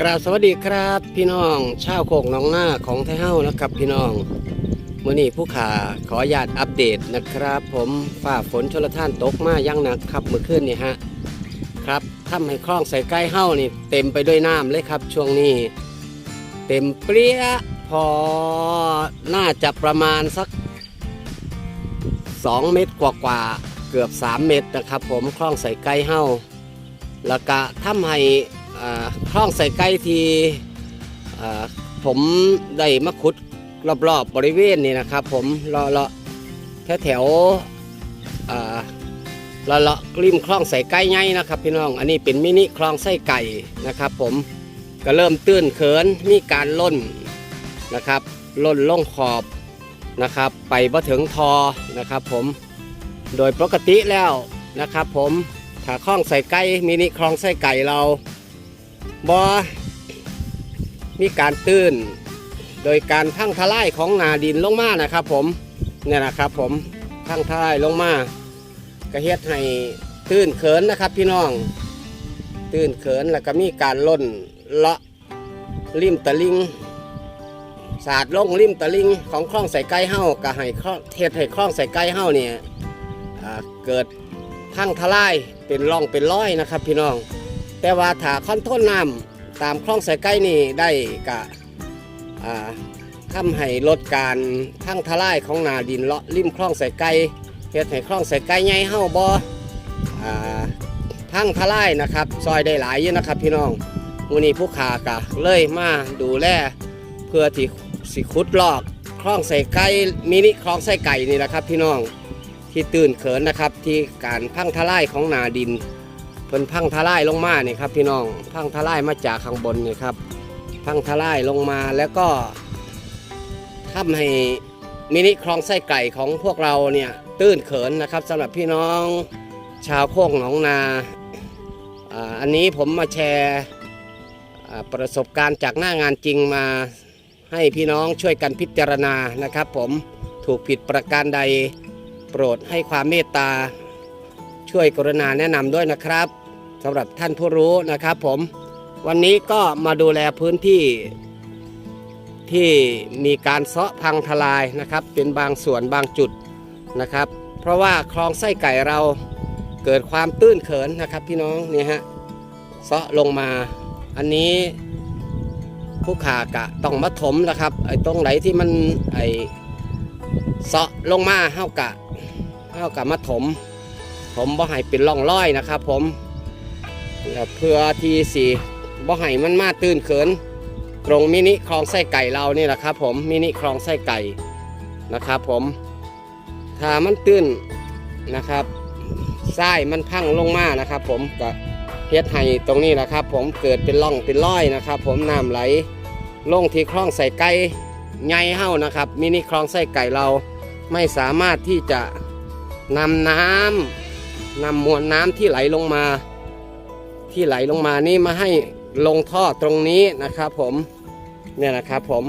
กราบสวัสดีครับ พี่น้องชาวโคกหน้องหน้าของไทเฮ้านะครับพี่น้องมื่อนี้ผู้ขาขออนุญาตอัปเดตนะครับ ผมฝ่าฝนชลท่านตกมาอยังหนักครับเมื่อคืนนี่ฮะครับทำให้คลองใส่ใกล้เฮ้านี่เต็มไปด้วยน้ำเลยครับช่วงนี้ เต็มเปรี้ยพอน่าจะประมาณสัก 2 เมตรกว่าๆเกือบ 3 เมตรนะครับ ผมคลองใส่ใกล้เฮ้าแล้วก็ทำให้ คลองใส่ไก่ที่ผมได้มาขุดรอบๆบบริเวณนี่นะครับ ผมเลาะเลาะแถวแถวๆเลาะเลาะริมคลองใส่ไก่ใหญ่นะครับพี่น้องอันนี้เป็นมินิคลองไส้ไก่นะครับ ผมก็เริ่มตื้นเขินมีการล่นนะครับล่นล่องขอบนะครับ ไปบ่ถึงทอนะครับ ผมโดยปกติแล้วนะครับ ผมถ้าคลองใส่ไก่มินิคลองไส้ไก่เรา บอมีการตื้น โดยการพังทลายของนาดินลงมานะครับ ผมเนี่ยนะครับผมพังทลายลงมากระเฮ็ดให้ตื้นเขินนะครับ พี่น้อง ตื้นเขินแล้วก็มีการล่นเลาะริมตะลิงสาดลงริมตะลิงของคลองใส่ไก่เฮาก็ให้คลองเทศให้คลองใส่ไก่เฮาเนี่ยเกิดพังทลายเป็นร่องเป็นร้อยนะครับ พี่น้อง แต่ว่าถ้าคอนโทรลน้ำตามคลองสายใกล้นี่ได้กะอ่าทำให้ลดการทั้งทลายของนาดินเลาะริมคลองสายไก่เฮ็ดให้คลองสายไก่ใหญ่เฮาบ่อ่าทั้งทลายนะครับ ซอยได้หลายอยู่นะครับ พี่น้องมื้อนี้ผู้ขากะเลยมาดูแลเพื่อที่สิขุดลอกคลองสายไก่มินิคลองสายไก่นี่นะครับ พี่น้องที่ตื่นเขินนะครับที่การพังทลายของนาดิน เพิ่นพังทลายลงมานี่ครับพี่น้องพังทลายมาจากข้างบนนี่ครับพังทลายลงมาแล้วก็ทำให้มินิคลองไส้ไก่ของพวกเราเนี่ยตื้นเขินนะครับสำหรับพี่น้องชาวโคกหนองนาอันนี้ผมมาแชร์ประสบการณ์จากหน้างานจริงมาให้พี่น้องช่วยกันพิจารณานะครับ ผมถูกผิดประการใดโปรดให้ความเมตตาช่วยกรุณาแนะนำด้วยนะครับ สำหรับท่านผู้รู้นะครับผมวันนี้ก็มาดูแลพื้นที่ที่มีการเซาะพังทลายนะครับ เป็นบางส่วนบางจุดนะครับ เพราะว่าคลองไส้ไก่เราเกิดความตื้นเขินนะครับพี่น้องนี่ฮะเซาะลงมา อันนี้ผู้ขากะต้องมาถมนะครับไอ้ตรงไหนที่มันไอ้เซาะลงมาเฮากะเฮากะมาถม ผมบ่ให้เป็นร่องร้อยนะครับ ผม เพื่อที่สีบ่ให้มันมาตื่นเขินตรงมินิคลองไส้ไก่เรานี่แหละครับ ผมมินิคลองไส้ไก่นะครับผมถ้ามันตื้นนะครับทรายมันพังลงมานะครับ ผมก็เฮ็ดให้ตรงนี้นะครับ ผมเกิดเป็นร่องเป็นร้อยนะครับ ผมน้ำไหลลงที่คลองไส้ไก่ใหญ่เฮ้านะครับมินิคลองไส้ไก่เราไม่สามารถที่จะนำน้ำนำมวลน้ำที่ไหลลงมา ที่ไหลลงมานี่มาให้ลงท่อตรงนี้นะครับผมเนี่ยนะครับผม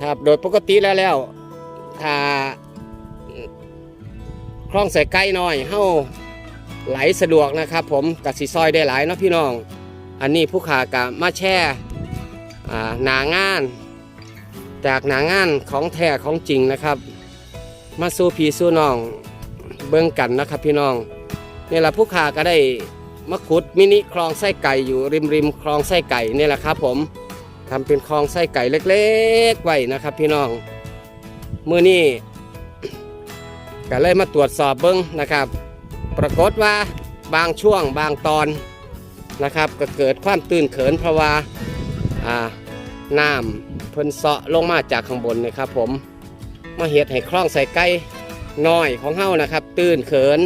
ถ้าโดยปกติแล้วแล้วถ้าคลองใส่ไก่น้อยเฮ้าไหลสะดวกนะครับ ผมกับสีซอยได้หลายเนาะพี่น้อง อันนี้ผู้ขากะมาแช่หนางาน จากหนางานของแท้ของจริงนะครับ มาสู้พีสู้น้องเบิ่งกันนะครับพี่น้องนี่แหละผู้ขาก็ได้ มาขุดมินิคลองไส้ไก่อยู่ริมริมคลองไส้ไก่นี่แหละครับ ผมทำเป็นคลองไส้ไก่เล็กๆไว้นะครับ พี่น้องมือนี้ก็เลยมาตรวจสอบเบิ้งนะครับ ปรากฏว่าบางช่วงบางตอนนะครับ ก็เกิดความตื่นเขินเพราะว่าอ่าน้ำเพิ่นเสาะลงมาจากข้างบนนะครับ ผมมาเห็ดให้คลองใส่ไก่น้อยของเฮานะครับ ตื่นเขิน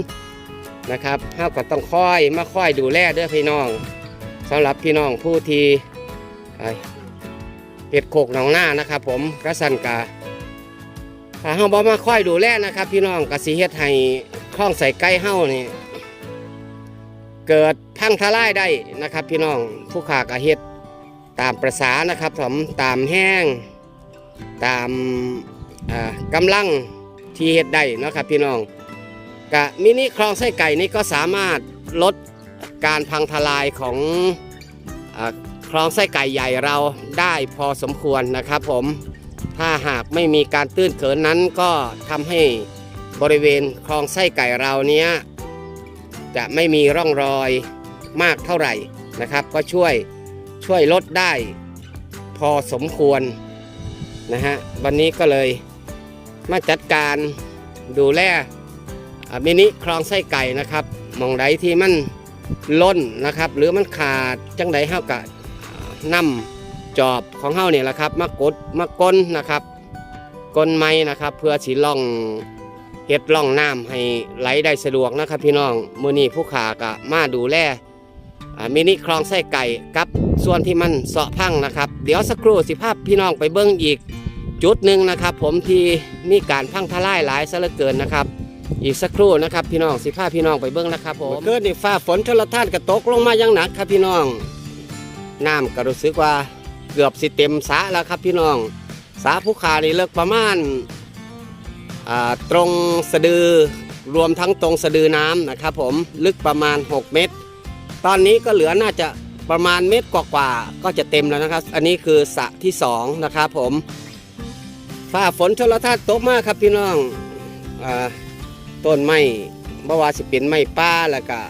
นะครับเฮาก็ต้องคอยมาคอยดูแลเด้อพี่น้องสำหรับพี่น้องผู้ที่เห็ดโขกหนองหน้านะครับ ผมกระสันกาถ้าเฮาบ่มาคอยดูแลนะครับ พี่น้องกสิเฮ็ดให้คล้องใส่ไก่เฮานี่เกิดพังทลายได้นะครับ พี่น้องผู้ขากะเฮ็ดตามประษานะครับผมตามแห้ง ตามอ่ากำลังที่เฮ็ดได้นะครับพี่น้อง กะมินิคลองไส้ไก่นี้ก็สามารถลดการพังทลายของอคลองไส้ไก่ใหญ่เราได้พอสมควรนะครับผมถ้าหากไม่มีการตื้นเขินนั้นก็ทำให้บริเวณคลองไส้ไก่เราเนี้ยจะไม่มีร่องรอยมากเท่าไหร่นะครับ ก็ช่วยช่วยลดได้พอสมควรนะฮะวันนี้ก็เลยมาจัดการดูแล มินิคลองไส้ไก่นะครับมองใดที่มันล้นนะครับ หรือมันขาดจังใดเฮากะนำจอบของเฮาเนี่ยแหละครับ มากดมากลนนะครับกลไม้นะครับ เพื่อสีล่องเฮ็ดล่องน้ำให้ไหลได้สะดวกนะครับ พี่น้องมื้อนี้ผู้ขากะมาดูแลมินิคลองไส้ไก่กับส่วนที่มันเสาะพังนะครับ เดี๋ยวสักครู่สิภาพพี่น้องไปเบิ้งอีกจุดหนึ่งนะครับ ผมที่มีการพังทลายหลายซะเหลือเกินนะครับ อีกสักครู่นะครับพี่น้องสิพาพี่น้องไปเบิ้งนะครับผมเกิดนี่ฟ้าฝนชลทานกระตกลงมาอยังหนักครับพี่น้องน้ำก็รู้สึกว่าเกือบสิเต็มสระแล้วครับพี่น้องสระผู้ขานี่เลิกประมาณตรงสะดือรวมทั้งตรงสะดือน้ำนะครับผมลึกประมาณ 6 เมตร ตอนนี้ก็เหลือน่าจะประมาณเมตรกว่าๆก็จะเต็มแล้วนะครับ อันนี้คือสะที่สองนะครับผมฟ้าฝนชลทานตกมากครับพี่น้องอ่า ต้นไม้บว่าสิเป็นไม้ป้าแล้วก็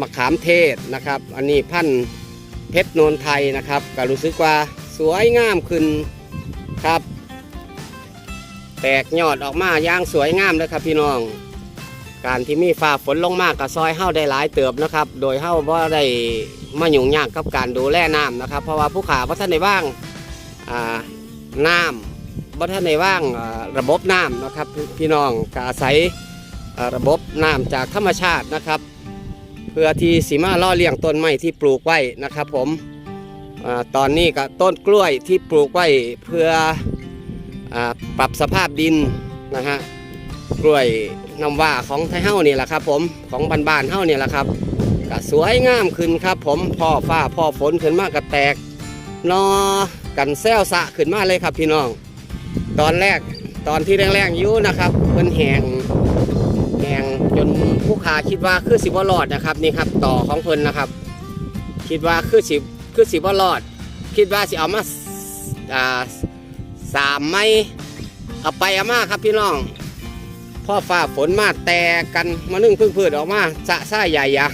มะขามเทศนะครับ อันนี้พันธุ์เพชรโนนไทยนะครับก็รู้สึกว่าสวยงามขึ้นครับ แตกยอดออกมาอย่างสวยงามเลยครับพี่น้อง การที่มีฟ้าฝนลงมากกับซอยเฮ้าได้หลายเติบนะครับ โดยเฮ้าว่าได้มาหยุ่งยากกับการดูแลน้ำนะครับ เพราะว่าผู้ขาพระท่านในว่างอ่าน้ำพระท่านในว่างระบบน้ำนะครับพี่น้องกาศัย ระบบน้ำจากธรรมชาตินะครับ เพื่อที่สีมาล่อเลี้ยงต้นไม้ที่ปลูกไว้นะครับ ผมอตอนนี้ก็ต้นกล้วยที่ปลูกไว้เพื่ออปรับสภาพดินนะฮะกล้วยน้ำว่าของไทยเฮ้านี่แหละครับ ผมของบ้านๆเฮ้านี่แหละครับก็สวยงามขึ้นครับ ผมพ่อฟ้าพ่อฝนขึ้นมากก็แตกนอกันแซวสะขึ้นมาเลยครับพี่น้อง ตอนแรกตอนที่แรงๆอยู่นะครับเพิ่นแหง แหงจนผู้ค้าคิดว่าคือสิบรอดนะครับนี่ครับต่อของเพิ่นนะครับ คิดว่าคือสิคือสิบรอด คิดว่าสิเอามาอ่าสามไม้เอาไปเอามาครับพี่น้องพ่อฟ้าฝนมาแตกกันมานึ่งพึ่งพืชออกมาสะซ่าใหญ่ยาง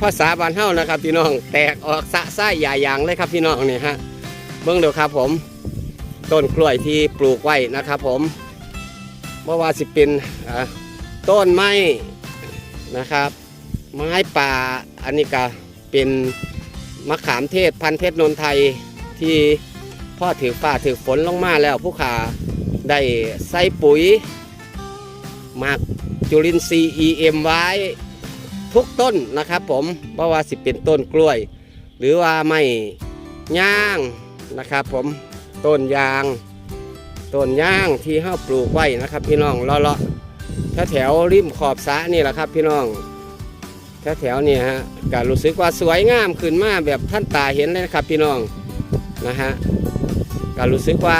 ภาษาบานเฮานะครับพี่น้องแตกออกสะซ่าใหญ่ยางเลยครับพี่น้องนี่ฮะเบิ่งเดียวครับผมต้นกล้วยที่ปลูกไว้นะครับผมเมื่อว่าสิเป็นอ่า ต้นไม้นะครับ ไม้ป่าอันนี้ก็เป็นมะขามเทศพันธุ์เพชรนนไทยที่พ่อถือฝ่าถือฝนลงมาแล้วผู้ขาได้ใส่ปุ๋ยหมักจุลินทรีย์ EM ไว้ทุกต้นนะครับผมเพราะว่าสิเป็นต้นกล้วย หรือว่าไม่ย่างนะครับผมต้นยาง ต้นย่างที่ห้าปลูกไว้นะครับพี่น้องเลาะ ถ้าแถวริมขอบสะนี่แหละครับพี่น้องถ้าแถวนี่ฮะก็รู้สึกว่าสวยงามขึ้นมาแบบท่านตาเห็นเลยนะครับพี่น้องนะฮะก็รู้สึกว่า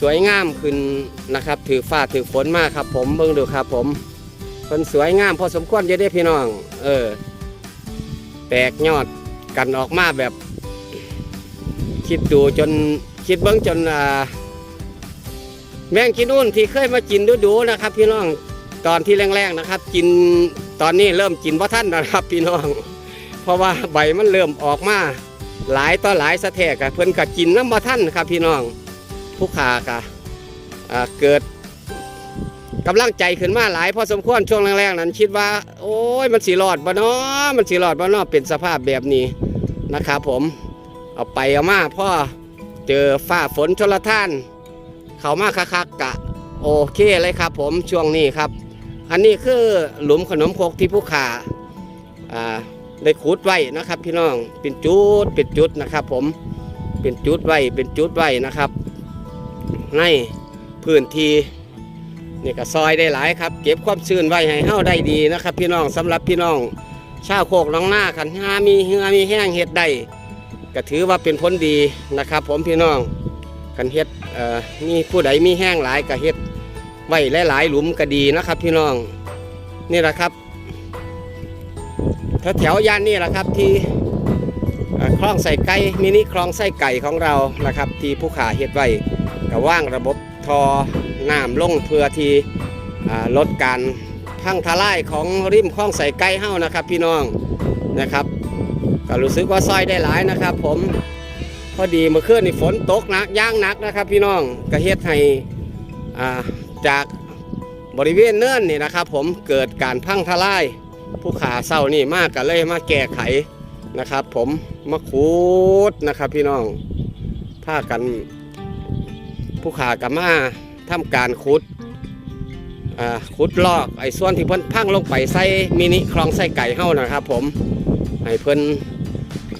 สวยงามขึ้นนะครับ ถือฟ้าถือฝนมากครับ ผมเบิ่งดูครับผมคนสวยงามพอสมควรเยอะได้พี่น้อง เออ แตกยอดกันออกมาแบบ คิดดูจนคิดเบิ้งจนอ่า แมงกินนุ่นที่เคยมากินดูๆนะครับ พี่น้องตอนที่แรงๆนะครับ กินตอนนี้เริ่มกินเพราะท่านนะครับ พี่น้อง เพราะว่าใบมันเริ่มออกมาหลายต่อหลายสะแทกอะเพิ่นก็กินน้ำบ่ท่านครับ พี่น้องผู้ขากะอ่าเกิดกำลังใจขึ้นมาหลายพอสมควรช่วงแรกๆนั้น คิดว่า โอ้ยมันสีรอดบ่เนาะมันสีรอดบ่เนาะเป็นสภาพแบบนี้นะครับผมเอาไปเอามาพ่อเจอฝ้าฝนชลท่าน เขามาคักๆกะโอเคเลยครับ ผมช่วงนี้ครับ อันนี้คือหลุมขนมคกที่ผู้ขาอ่าได้ขุดไว้นะครับ พี่น้องเป็นจุดเป็นจุดนะครับ ผมเป็นจุดไว้เป็นจุดไว้นะครับ ในพื้นที่นี่ก็ซอยได้หลายครับ เก็บความชื้นไว้ให้เฮาได้ดีนะครับ พี่น้องสำหรับพี่น้องชาวโคกน้องหน้าขันหามีเหือมีแห้งเห็ดได้ก็ถือว่าเป็นผลดีนะครับ ผมพี่น้อง กันเฮ็ดอ่อมีผู้ใดมีแห้งหลายก็เฮ็ดไว้หลายๆหลุมก็ดีนะครับ พี่น้องนี่แหละครับแถวแถวๆย่านนี่แหละครับที่คลองใส่ไก่มินิคลองไส้ไก่ของเรานะครับ ที่ผู้ขาเฮ็ดไว้ก็ว่างระบบทอน้ำลงเพื่อที่อ่าลดการพังทลายของริมคลองใส่ไก่เฮ้านะครับ พี่น้องนะครับ ก็รู้สึกว่าซอยได้หลายนะครับ ผม พอดีเมื่อคืนนี่ฝนตกหนักย่างหนักนะครับ พี่น้องก็เฮ็ดให้าจากบริเวณเนินนี่นะครับ ผมเกิดการพังทลายผู้ขาเศร้านี่มากก็เลยมาแก้ไขนะครับ ผมมาขุดนะครับ พี่น้องพากันผู้ขากับมาทำการขุดขุดลอกไอ้ส่วนที่เพิ่นพังลงไปใส่มินิคลองใส่ไก่เฮ้านะครับ ผมให้เพิ่น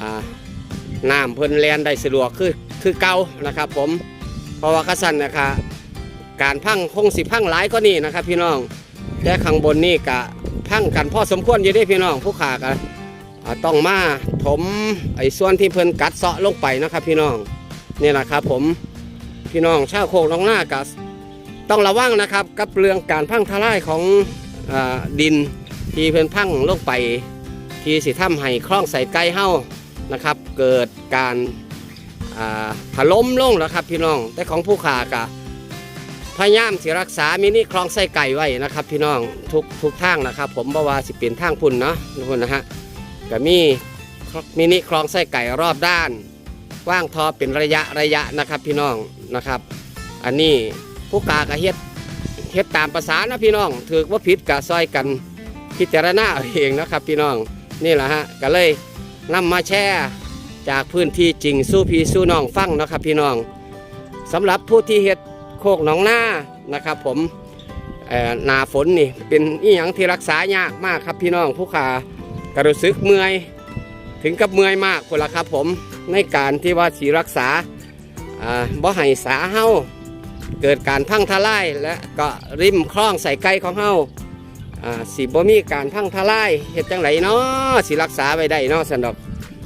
อ่า น้ำเพิ่นแลนได้สะดวกคือคือเก่านะครับผมเพราะว่ากระสันนะครับการพังคงสิพังหลายก็นี่นะครับ พี่น้องแต่ข้างบนนี่กะพังกันพ่อสมควรอยู่เด้พี่น้องผู้ขาก็อ่าต้องมาถมไอ้ส่วนที่เพิ่นกัดเซาะลงไปนะครับ พี่น้องนี่แหละครับ ผมพี่น้องชาวโคกน้องหน้ากับต้องระวังนะครับ กับเรื่องการพังทลายของอดินที่เพิ่นพังลงไป ที่สิทำให้คลองใส่ไก่เฮ้า นะครับ เกิดการถล่มลงแล้วครับพี่น้อง แต่ของผู้ขากะพยายามสิรักษามินิคลองใส่ไก่ไว้นะครับ พี่น้องทุกทุกทางนะครับ ผมบ่ว่าสิเปลี่ยนทางพุ่นเนาะทุกคนนะฮะก็มีมินิคลองใส่ไก่รอบด้านว่างทอเป็นระยะระยะนะครับ พี่น้องนะครับ อันนี้ผู้กากะเฮ็ดเฮ็ดตามภาษานะพี่น้องถือว่าผิดกะซอยกันพิจารณาเอาเองนะครับ พี่น้องนี่แหละฮะก็เลย นำมาแชร์จากพื้นที่จริงสู้พี่สู้น้องฟังนะครับพี่น้องสำหรับผู้ที่เฮ็ดโคกหนองหน้านะครับผมหนาฝนนี่เป็นอีหยังที่รักษายากมากครับพี่น้องผู้ขากระรู้สึกเมื่อยถึงกับเมื่อยมากคนละครับผมในการที่ว่าสีรักษาบ่ให้สาเฮาเกิดการพังทลายและก็ริมคลองใส่ไก่ของเฮา อ่าสีบ่มีการพังทลายเฮ็ดจังไรเนาะสีรักษาไว้ได้เนาะสันดอก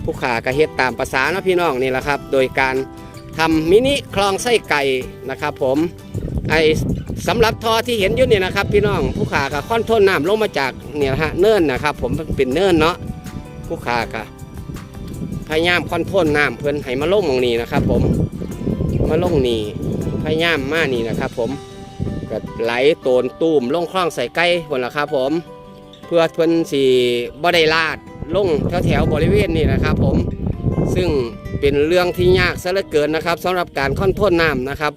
ผู้ขาก็เฮ็ดตามภาษาเนาะพี่น้องนี่แหละครับ โดยการทำมินิคลองไส้ไก่นะครับ ผมไอสำหรับทอที่เห็นอยู่เนี่ยนะครับ พี่น้องผู้ขาก็ค่อนทนน้ำลงมาจากเนี่ยฮะเนินนะครับ ผมเป็นเนินเนาะผู้ขาก็พยายามค่อนทรลน้ำเพื่อนให้มาลงมองนี้นะครับ ผมมาลงนี่พยายามมานี่นะครับ ผม ก็ไหลโตนตูมลงคลองใส่ไก่คนละครับผม เพื่อเพื่อนสีบ่ได้ลาดลงแถวแถวๆบริเวณนี่นะครับผมซึ่งเป็นเรื่องที่ยากซะเหลือเกินนะครับสำหรับการคอนโทรลน้ำนะครับ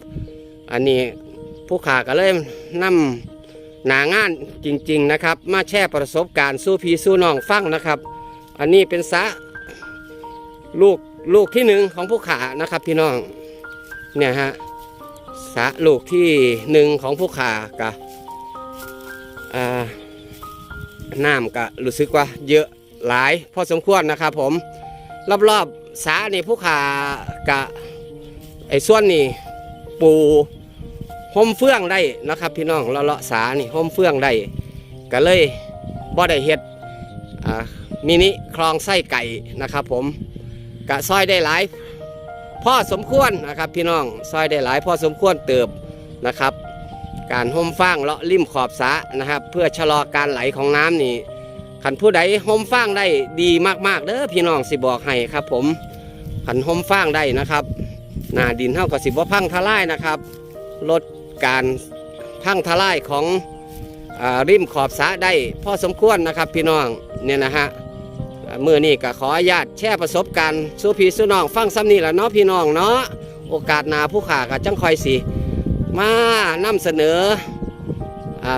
อันนี้ผู้ขาก็เลยนำหนางานจริง ๆนะครับ มาแชร์ประสบการณ์สู้พีสู้น้องฟังนะครับ อันนี้เป็นสะลูกลูกที่หนึ่งของผู้ขานะครับพี่น้องเนี่ยฮะ สะลูกที่หนึ่งของผู้ขากะน้ำกะรู้สึกว่าเยอะหลายพอสมควรนะครับผมรอบๆสระนี่ผู้ขากะไอ้ส่วนนี่ปูห่มเฟื่องได้นะครับ พี่น้องเลาะสานี่ห่มเฟื่องได้ก็เลยบ่ได้เฮ็ดมินิคลองไส้ไก่นะครับผมกะซอยได้หลาย พ่อสมควรนะครับพี่น้องซอยได้หลายพ่อสมควรเติบนะครับ การห่มฟางเลาะริมขอบสะนะครับ เพื่อชะลอการไหลของน้ำนี่ขันผู้ใดห่มฟางได้ดีมากๆเด้อพี่น้องสิบอกให้ครับ ผมขันห่มฟางได้นะครับหนาดินเท่ากับสิบว่าพังทลายนะครับ ลดการพังทลายของอริมขอบสะได้พ่อสมควรนะครับ พี่น้องเนี่ยนะฮะ มื่อนี้ก็ขออนุญาตแชร์ประสบการณ์สู้พี่สู้น้องฟังซ้ำนี่แหละเนาะพี่น้องเนาะโอกาสหนาผู้ขากับจังคอยสิมานำเสนอ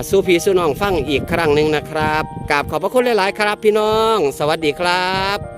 สู้พี่สู้น้องฟังอีกครั้งหนึ่งนะครับกราบขอบพระคุณหลาย ๆ ครับพี่น้อง สวัสดีครับ